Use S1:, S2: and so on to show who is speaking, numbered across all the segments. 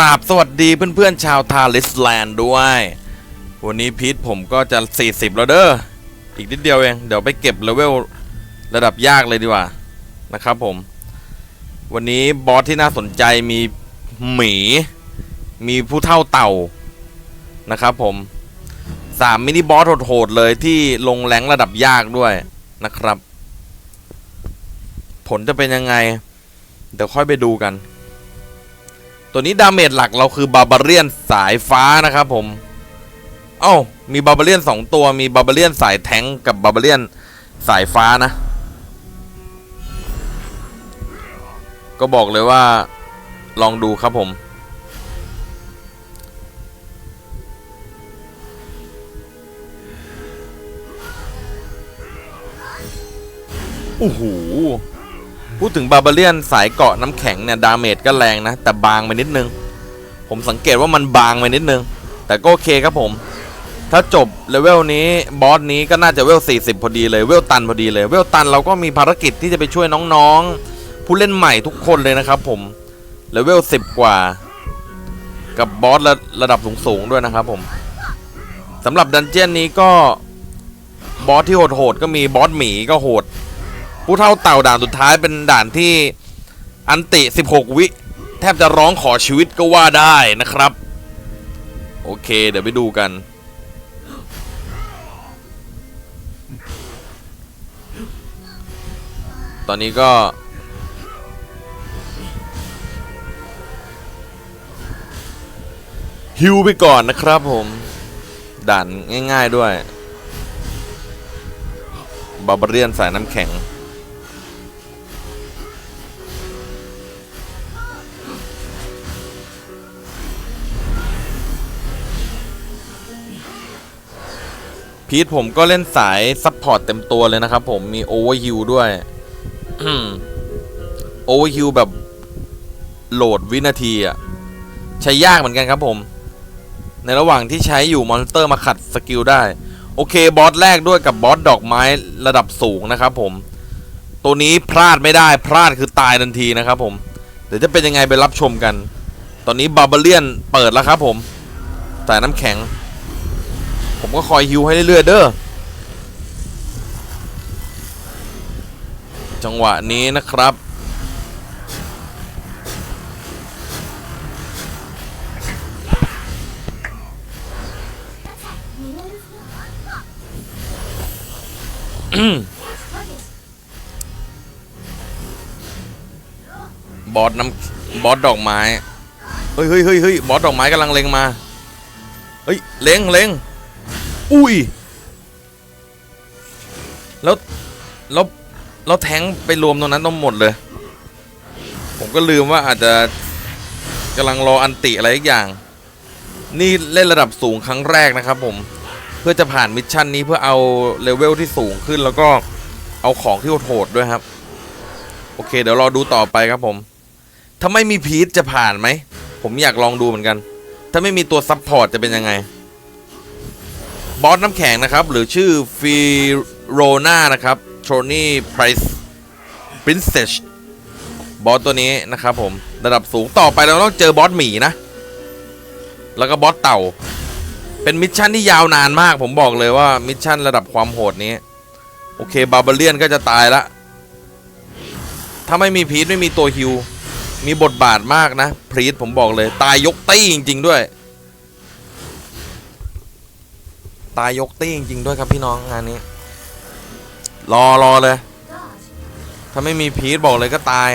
S1: ราบสวัสดีเพื่อนๆชาวทาลิสแลนด์ด้วย วันนี้พีทผมก็จะ 40 แล้วเด้อ อีกนิดเดียวเอง เดี๋ยวไปเก็บเลเวลระดับยากเลยดีกว่า นะครับผม วันนี้บอสที่น่าสนใจมีหมี มีผู้เท่าเต่า นะครับผมสามมินิบอสโหดๆเลยที่ลงแรงระดับยากด้วยนะครับ ผลจะเป็นยังไง เดี๋ยวค่อยไปดูกัน ตัวนี้ดาเมจหลักเราคือบาบาเรียนสายฟ้านะครับผม เอ้า มีบาบาเรียนสองตัว มีบาบาเรียนสายแทงกับบาบาเรียนสายฟ้านะ ก็บอกเลยว่าลองดูครับผม โอ้โห พูดถึงบาบาเลียนสายเกาะน้ำแข็งเนี่ยดาเมจก็แรงนะ แต่บางไปนิดนึง ผมสังเกตว่ามันบางไปนิดนึง แต่ก็โอเคครับผม ถ้าจบเลเวลนี้บอสนี้ก็น่าจะเวล 40 พอดีเลยเวลตันพอดีเลยเวลตันเราก็มีภารกิจที่จะไปช่วยน้องๆ ผู้เล่นใหม่ทุกคนเลยนะครับผมเลเวล 10 กว่า กับบอสระระดับสูงๆด้วยนะครับผมสำหรับดันเจียนนี้ก็บอสที่โหดๆก็มีบอสหมีก็โหด ผู้เท่าเต่าด่านสุดท้ายเป็นด่านที่อันติ 16 วิ แทบจะร้องขอชีวิตก็ว่าได้นะครับ โอเค เดี๋ยวไปดูกัน ตอนนี้ก็ฮิวไปก่อนนะครับผม ด่านง่ายๆด้วย บาบาเรียนสายน้ำแข็ง พีทผมก็เล่นสายซัพพอร์ตเต็มตัวเลยนะครับผมมีโอเวอร์ฮิวด้วยโอเวอร์ฮิวแบบโหลดวินาทีอะใช้ยากเหมือนกันครับผม ในระหว่างที่ใช้อยู่มอนสเตอร์มาขัดสกิลได้ โอเคบอสแรกด้วยกับบอสดอกไม้ระดับสูงนะครับผม ตัวนี้พลาดไม่ได้พลาดคือตายทันทีนะครับผม เดี๋ยวจะเป็นยังไงไปรับชมกัน ตอนนี้บาบาเบเลียนเปิดแล้วครับผมสายน้ำแข็ง ผมก็คอยฮิวให้เรื่อยๆเด้อจังหวะนี้นะครับบอสน้ำบอสดอกไม้ เฮ้ยเฮ้ยเฮ้ยเฮ้ยบอสดอกไม้กำลังเล็งมา เฮ้ย เล็งเล็ง อุ้ย แล้ว แล้ว แล้วแทงไปรวมตรงนั้นต้องหมดเลย ผมก็ลืมว่าอาจจะกำลังรออันติอะไรอีกอย่าง นี่เล่นระดับสูงครั้งแรกนะครับผม เพื่อจะผ่านมิชชั่นนี้เพื่อเอาเลเวลที่สูงขึ้นแล้วก็เอาของที่โหดด้วยครับ โอเค เดี๋ยวรอดูต่อไปครับผม ถ้าไม่มีพีทจะผ่านไหม ผมอยากลองดูเหมือนกัน ถ้าไม่มีตัวซับพอร์ตจะเป็นยังไง บอสน้ำแข็งนะครับ หรือชื่อฟิโรนานะครับโทนี่ไพรส์ปรินเซชบอสตัวนี้นะครับผมระดับสูงต่อไปเราต้องเจอบอสหมีนะ แล้วก็บอสเต่า เป็นมิชชั่นที่ยาวนานมาก ผมบอกเลยว่ามิชชั่นระดับความโหดนี้ โอเคบาบาเลียนก็จะตายละ ถ้าไม่มีพีทไม่มีตัวฮิว มีบทบาทมากนะพีทผมบอกเลย ตายยกตี้จริง ๆ ด้วย ตายยกตี้จริงๆด้วยครับพี่น้องงานนี้ รอรอเลย ถ้าไม่มีพีทบอกเลยก็ตาย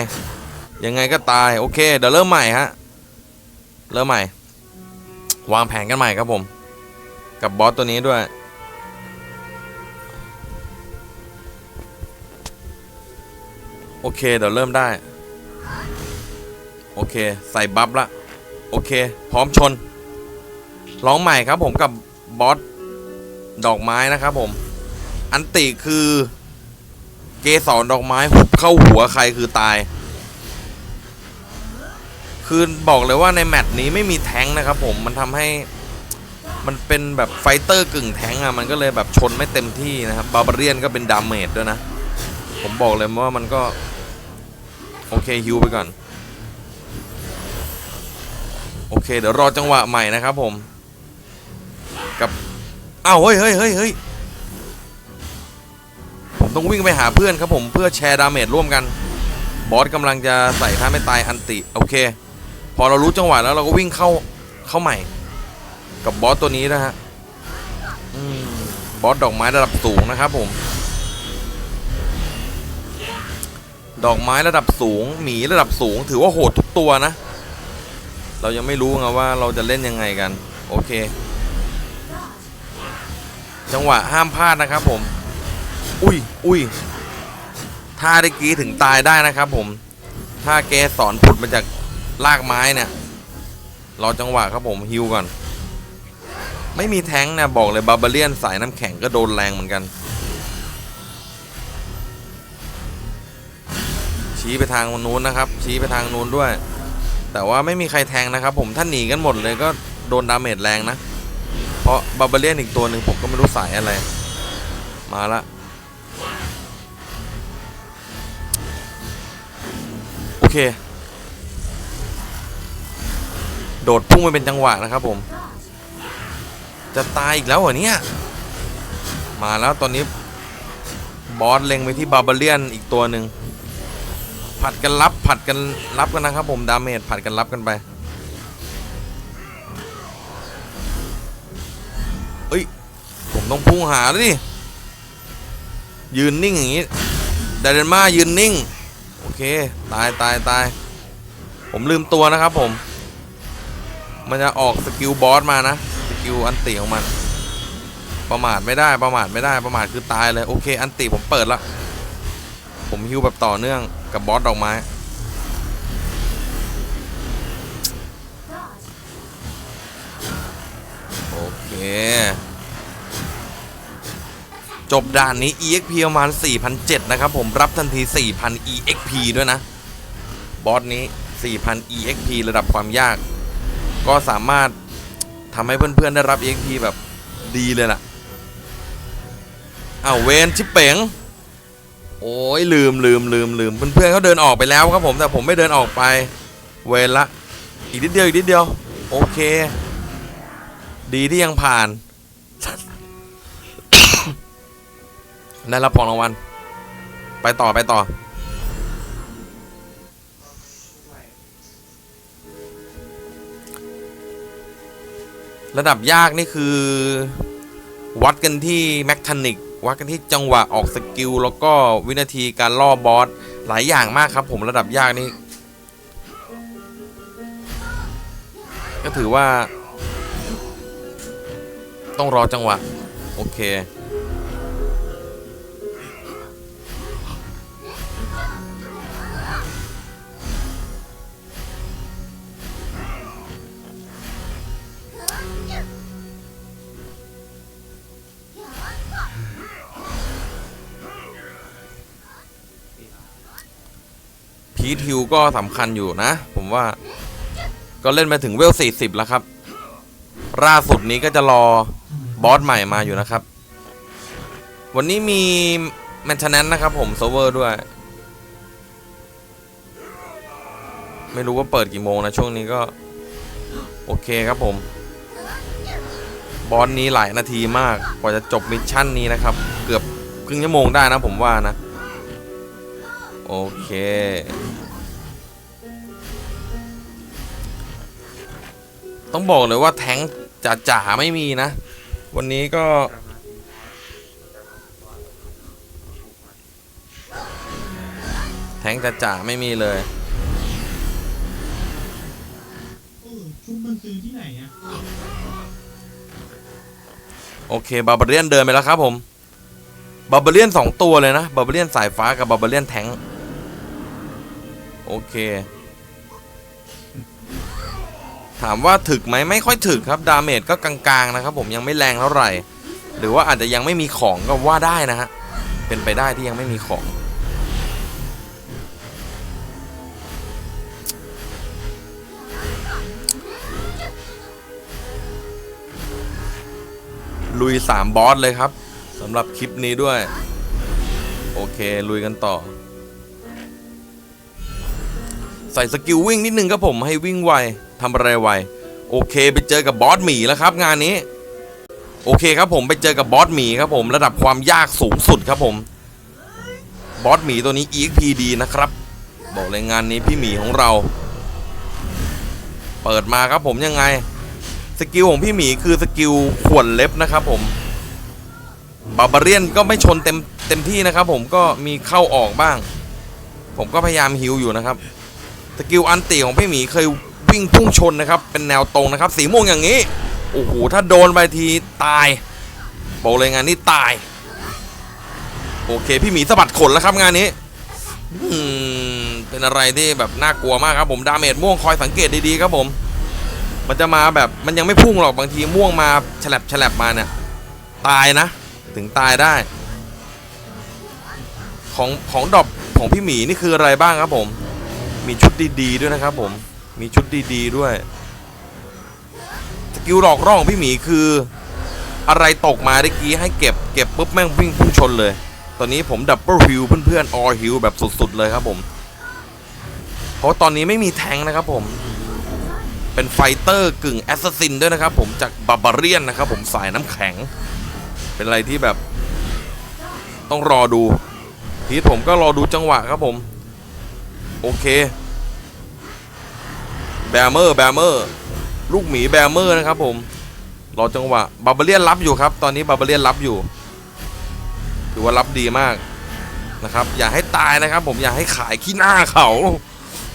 S1: ยังไงก็ตาย โอเค เดี๋ยวเริ่มใหม่ฮะ เริ่มใหม่ วางแผนกันใหม่ครับผม กับบอสตัวนี้ด้วยโอเค เดี๋ยวเริ่มได้ โอเค ใส่บัฟละ โอเค พร้อมชน ร้องใหม่ครับผมกับบอส ดอกไม้นะครับผม อันติคือ เกสรดอกไม้หุบเข้าหัวใครคือตาย คือบอกเลยว่าในแมตช์นี้ไม่มีแท้งนะครับผมมันทำให้มันเป็นแบบไฟเตอร์กึ่งแท้งอะมันก็เลยแบบชนไม่เต็มที่นะครับบาบาเรียนก็เป็นดามเมจด้วยนะ ผมบอกเลยว่ามันก็ โอเคฮิวไปก่อน โอเค เดี๋ยวรอจังหวะใหม่นะครับผม กับ อ้าวเฮ้ยเฮ้ยเฮ้ยเฮ้ยผมต้องวิ่งไปหาเพื่อนครับผมเพื่อแชร์ดาเมจร่วมกัน บอสกำลังจะใส่ท่าไม่ตายอันติโอเค พอเรารู้จังหวะแล้วเราก็วิ่งเข้าเข้าใหม่ กับบอสตัวนี้นะฮะบอสดอกไม้ระดับสูงนะครับผม ดอกไม้ระดับสูงหมีระดับสูง ถือว่าโหดทุกตัวนะ เรายังไม่รู้ไงว่าเราจะเล่นยังไงกัน โอเค จังหวะห้ามพลาดนะครับผม อุ้ยอุ้ยท่าได้กี้ถึงตายได้นะครับผม ถ้าแกสอนผุดมาจากลากไม้เนี่ย รอจังหวะครับผมฮิวก่อน ไม่มีแท้งนะบอกเลยบาบาเลียนสายน้ำแข็งก็โดนแรงเหมือนกัน ชี้ไปทางนู้นนะครับ ชี้ไปทางนู้นด้วย แต่ว่าไม่มีใครแทงนะครับผม ถ้าหนีกันหมดเลยก็โดนดาเมจแรงนะ ราะบาบาเลียนอีกตัวหนึ่งผมก็ไม่รู้สายอะไร มาละโอเค โดดพุ่งไปเป็นจังหวะนะครับผม จะตายอีกแล้วเหรอเนี่ย มาแล้วตอนนี้บอสเล็งไปที่บาบาเลียนอีกตัวหนึ่งผัดกันรับผัดกันรับกันนะครับผมดาเมจผัดกันรับกันไป ต้องพุ่งหาแล้วดิยืนนิ่งอย่างนี้ไดเดนมายืนนิ่ง โอเค ตายตายตาย ผมลืมตัวนะครับผม มันจะออกสกิลบอสมานะ สกิลอันติของมัน ประมาทไม่ได้ประมาทไม่ได้ประมาทคือตายเลย โอเค อันติผมเปิดละ ผมฮิวแบบต่อเนื่องกับบอสดอกไม้โอเค จบด่านนี้ EXP ประมาณ4,007นะครับผมรับทันที 4,000 EXP ด้วยนะ บอสนี้ 4,000 EXP ระดับความยาก ก็สามารถทำให้เพื่อนๆได้รับ EXP แบบดีเลยล่ะอ้าวเวนชิปเป๋งโอ้ยลืมลืมลืมลืมเพื่อนๆเขาเดินออกไปแล้วครับผมแต่ผมไม่เดินออกไป เวรละ อีกนิดเดียวอีกนิดเดียว โอเค ดีที่ยังผ่าน ได้รับของรางวัล ไปต่อไปต่อ ระดับยากนี่คือ วัดกันที่แมคทานิก วัดกันที่จังหวะออกสกิล แล้วก็วินาทีการล่อบอส หลายอย่างมากครับผมระดับยากนี่ ก็ถือว่า ต้องรอจังหวะ โอเค ฮิวก็สำคัญอยู่นะ ผมว่าก็เล่นไปถึงเวล 40 แล้วครับ ล่าสุดนี้ก็จะรอบอสใหม่มาอยู่นะครับ วันนี้มีแมนเทนแนนนะครับผมเซิร์ฟเวอร์ด้วย ไม่รู้ว่าเปิดกี่โมงนะ ช่วงนี้ก็ โอเคครับผม บอสนี้หลายนาทีมาก กว่าจะจบมิชชั่นนี้นะครับ เกือบครึ่งชั่วโมงได้นะผมว่านะ โอเค ต้องบอกเลยว่าแท้งจ๋าๆไม่มีนะ วันนี้ก็แท้งจ๋าๆไม่มีเลย
S2: เออชุดมันซื้อที่ไหนอะ
S1: โอเคบาบาเลียนเดินไปแล้วครับผมบาบาเลียนสองตัวเลยนะบาบาเลียนสายฟ้ากับบาบาเลียนแทงค์โอเค ถามว่าถึกไหมไม่ค่อยถึกครับดาเมจก็กลางๆนะครับผมยังไม่แรงเท่าไหร่ หรือว่าอาจจะยังไม่มีของก็ว่าได้นะฮะเป็นไปได้ที่ยังไม่มีของ ลุย 3 บอสเลยครับสำหรับคลิปนี้ด้วย โอเค ลุยกันต่อ ใส่สกิลวิ่งนิดนึงครับผมให้วิ่งไว ทำอะไรไวโอเค ไปเจอกับบอสหมีแล้วครับ งานนี้ โอเคครับผมไปเจอกับบอสหมีครับผมระดับความยากสูงสุดครับผมบอสหมีตัวนี้ EXP ดีนะครับ บอกเลยงานนี้พี่หมีของเรา เปิดมาครับผมยังไง สกิลของพี่หมีคือสกิลขวนเล็บนะครับผมบาบาเรียนก็ไม่ชนเต็มเต็มที่นะครับผมก็มีเข้าออกบ้าง ผมก็พยายามฮิวอยู่นะครับ สกิลอันติของพี่หมีเคย วิ่งพุ่งชนนะครับ เป็นแนวตรงนะครับ สีม่วงอย่างนี้ โอ้โห ถ้าโดนไปทีตายบอกเลยงานนี้ตาย โอเค พี่หมีสะบัดขนแล้วครับงานนี้เป็นอะไรที่แบบน่ากลัวมากครับผมดาเมจม่วงคอยสังเกตดีๆครับผม มันจะมาแบบมันยังไม่พุ่งหรอกบางทีม่วงมาฉลับฉลับมาเนี่ย ตายนะ ถึงตายได้ ของของดอบของพี่หมีนี่คืออะไรบ้างครับผม มีชุดดีๆด้วยนะครับผม มีชุดดีๆด้วยสกิลหลอกล่อของพี่หมีคือ อะไรตกมาได้กี้ให้เก็บเก็บปุ๊บแม่งวิ่งพุ่งชนเลย ตอนนี้ผมดับเบิลฮิวเพื่อนๆออฮิวแบบสุดๆเลยครับผม เพราะตอนนี้ไม่มีแทงนะครับผมเป็นไฟเตอร์กึ่งแอสซัสซินด้วยนะครับผมจากบาบาเรียนนะครับผมสายน้ำแข็ง เป็นอะไรที่แบบต้องรอดูพีผมก็รอดูจังหวะครับผม โอเค แบมเมอร์แบมเมอร์ลูกหมีแบมเมอร์นะครับผมรอจังหวะบาบาเลียนรับอยู่ครับ ตอนนี้บาบาเลียนรับอยู่ ถือว่ารับดีมากนะครับ อย่าให้ตายนะครับ ผมอย่าให้ขายขี้หน้าเขา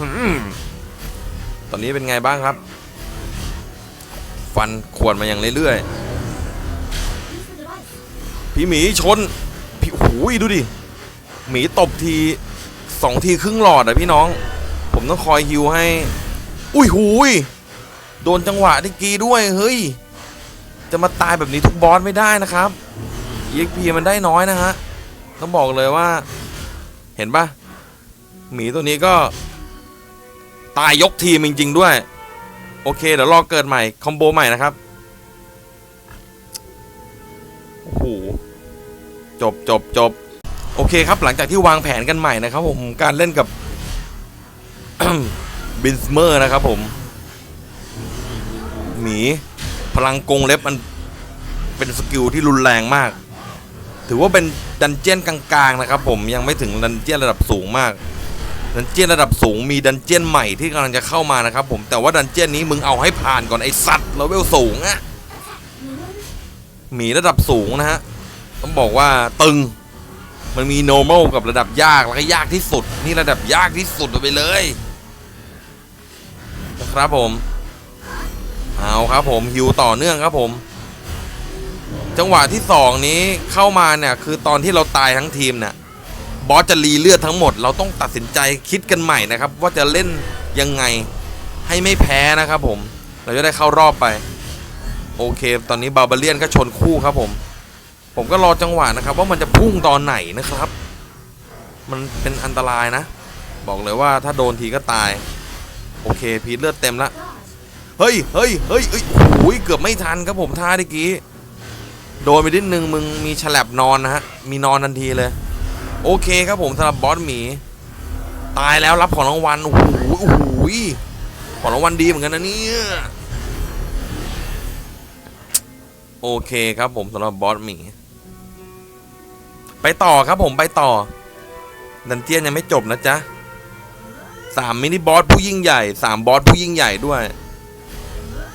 S1: อตอนนี้เป็นไงบ้างครับ ฟันขวนมาอย่างเรื่อยๆพี่หมีชนพี่หูยดูดิหมีตบทีสองทีครึ่งหลอดอะพี่น้อง ผมต้องคอยฮิวให้ อุ้ยหูยโดนจังหวะที่กีด้วยเฮ้ย จะมาตายแบบนี้ทุกบอสไม่ได้นะครับ EXP มันได้น้อยนะฮะ ต้องบอกเลยว่า เห็นปะหมีตัวนี้ก็ ตายยกทีมจริง ๆ ด้วย โอเค เดี๋ยวรอเกิดใหม่ คอมโบใหม่นะครับ โอ้โห จบจบจบโอเคครับหลังจากที่วางแผนกันใหม่นะครับผมการเล่นกับ บินสเมอร์นะครับผม หมี พลังกงเล็บมันเป็นสกิลที่รุนแรงมาก ถือว่าเป็นดันเจียนกลางๆนะครับผมยังไม่ถึงดันเจียนระดับสูงมากดันเจียนระดับสูงมีดันเจียนใหม่ที่กำลังจะเข้ามานะครับผมแต่ว่าดันเจียนนี้มึงเอาให้ผ่านก่อนไอสัตว์เลเวลสูงอะหมีระดับสูงนะฮะต้องบอกว่าตึงมันมี normal กับระดับยากแล้วก็ยากที่สุด นี่ระดับยากที่สุดไปเลย ครับผม เอาครับผมฮิวต่อเนื่องครับผม จังหวะที่สองนี้เข้ามาเนี่ยคือตอนที่เราตายทั้งทีมเนี่ยบอสจะรีเลือดทั้งหมด เราต้องตัดสินใจคิดกันใหม่นะครับ ว่าจะเล่นยังไงให้ไม่แพ้นะครับผม เราจะได้เข้ารอบไป โอเค ตอนนี้บาบาเลียนก็ชนคู่ครับผม ผมก็รอจังหวะนะครับ ว่ามันจะพุ่งตอนไหนนะครับ มันเป็นอันตรายนะ บอกเลยว่าถ้าโดนทีก็ตาย โอเคพีทเลือดเต็มละเฮ้ยเฮ้ยเฮ้ยเฮ้ยโอ้ยเกือบไม่ทันครับผมท่าเมื่อกี้โดนไปนิดนึงมึงมีฉลับนอนนะฮะมีนอนทันทีเลย โอเคครับผมสำหรับบอสหมี ตายแล้วรับของรางวัลโอ้โหโอ้โหของรางวัลดีเหมือนกันนะเนี่ยโอเคครับผมสำหรับบอสหมี ไปต่อครับผมไปต่อดันเจียนยังไม่จบนะจ๊ะ สามมินิบอสผู้ยิ่งใหญ่สามบอสผู้ยิ่งใหญ่ด้วย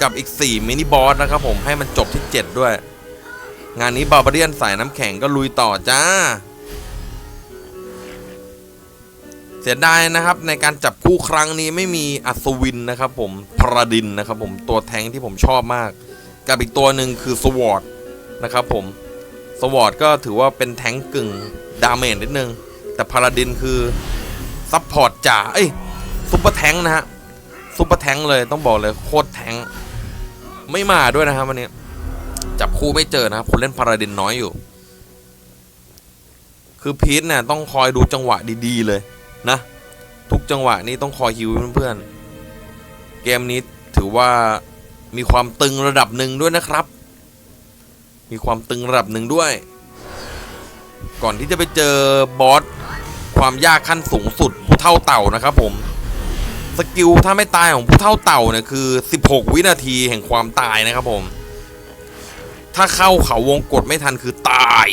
S1: กับอีกสี่มินิบอสนะครับผมให้มันจบที่เจ็ดด้วย งานนี้บาบาเรียนสายน้ำแข็งก็ลุยต่อจ้า เสียดายนะครับในการจับคู่ครั้งนี้ไม่มีอัศวินนะครับผมพราดินนะครับผมตัวแทงที่ผมชอบมาก กับอีกตัวหนึ่งคือสวอตนะครับผมสวอตก็ถือว่าเป็นแทงกึ่งดาเมจนิดนึง แต่พาราดินคือซัพพอร์ตจ๋า เอ้ย ซุปเปอร์แทงค์นะฮะซุปเปอร์แทงค์เลยต้องบอกเลยโคตรแทงค์ไม่มาด้วยนะครับวันนี้ จับคู่ไม่เจอนะครับ คนเล่นพาราดินน้อยอยู่ คือพีทเนี่ยต้องคอยดูจังหวะดีๆเลยนะ ทุกจังหวะนี้ต้องคอยฮิวเพื่อนๆเกมนี้ถือว่ามีความตึงระดับหนึ่งด้วยนะครับ มีความตึงระดับหนึ่งด้วย ก่อนที่จะไปเจอบอสความยากขั้นสูงสุดผู้เท่าเต่านะครับผม สกิลถ้าไม่ตายของผู้เท่าเต่าเนี่ยคือ 16 วินาทีแห่งความตายนะครับผม ถ้าเข้าเขาวงกดไม่ทันคือตาย